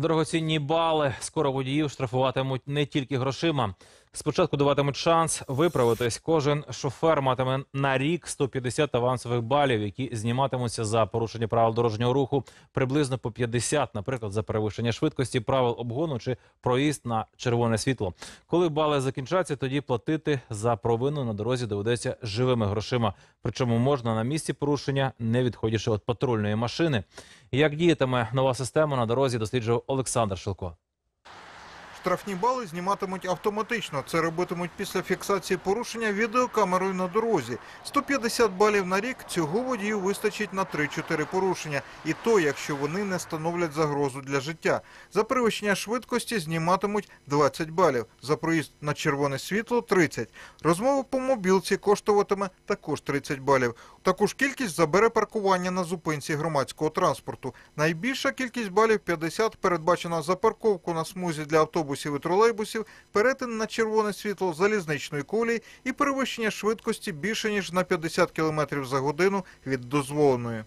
Дорогоцінні бали. Скоро водіїв штрафуватимуть не тільки грошима. Спочатку даватимуть шанс виправитись. Кожен шофер матиме на рік 150 авансових балів, які зніматимуться за порушення правил дорожнього руху приблизно по 50, наприклад, за перевищення швидкості, правил обгону чи проїзд на червоне світло. Коли бали закінчаться, тоді платити за провину на дорозі доведеться живими грошима. Причому можна на місці порушення, не відходячи від патрульної машини. Як діятиме нова система на дорозі, досліджував Олександр Шилко. Штрафні бали зніматимуть автоматично. Це робитимуть після фіксації порушення відеокамерою на дорозі. 150 балів на рік цього водію вистачить на 3-4 порушення. І то, якщо вони не становлять загрозу для життя. За перевищення швидкості зніматимуть 20 балів. За проїзд на червоне світло – 30. Розмова по мобілці коштуватиме також 30 балів. Таку ж кількість забере паркування на зупинці громадського транспорту. Найбільша кількість балів 50 передбачена за парковку на смузі для автобусів і тролейбусів, перетин на червоне світло залізничної колії і перевищення швидкості більше ніж на 50 км за годину від дозволеної.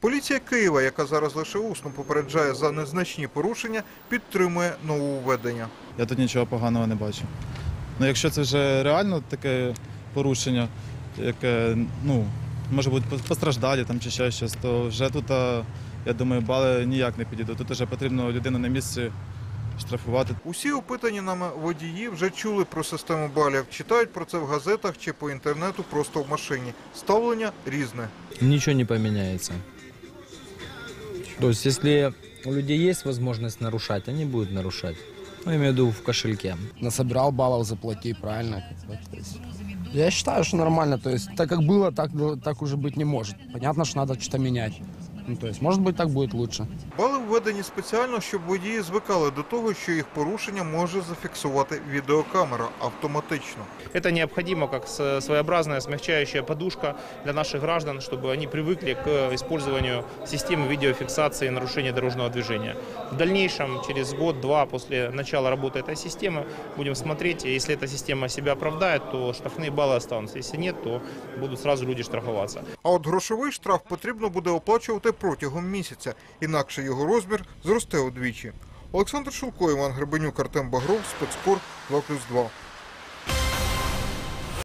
Поліція Києва, яка зараз лише усно попереджає за незначні порушення, підтримує нововведення. Я тут нічого поганого не бачу. Ну, якщо це вже реально таке порушення, яке ну, може бути постраждалі там чи ще щось, то вже тут, я думаю, бали ніяк не підійдуть. Тут вже потрібно людину на місці штрафувати. Усі опитані нами водії вже чули про систему балів, читають про це в газетах чи по інтернету просто в машині. Ставлення різне. ничего не поменяется. То есть, если у людей есть возможность нарушать, они будут нарушать. Ну, я имею в виду в кошельке. насобирал баллов, заплати, правильно. как бы, то есть. Я считаю, что нормально. То есть, так как было, так, так уже быть не может. Понятно, что надо что-то менять. Ну, то есть, может быть, так будет лучше. Бали введені спеціально, щоб водії звикали до того, що їх порушення може зафіксувати відеокамера автоматично. Это необходимо как с- своеобразная смягчающая подушка для наших граждан, чтобы они привыкли к использованию системы видеофиксации нарушения дорожного движения. В дальнейшем, через год-два после начала работы этой системы, будем смотреть, и если эта система себя оправдает, то штрафные баллы останутся. Если нет, то будут сразу люди штрафоваться. А от грошовий штраф потрібно буде оплачувати протягом місяця, інакше його розмір зросте удвічі. Олександр Шулко, Іван Гребенюк, Артем Багров, спецкор 2+,2.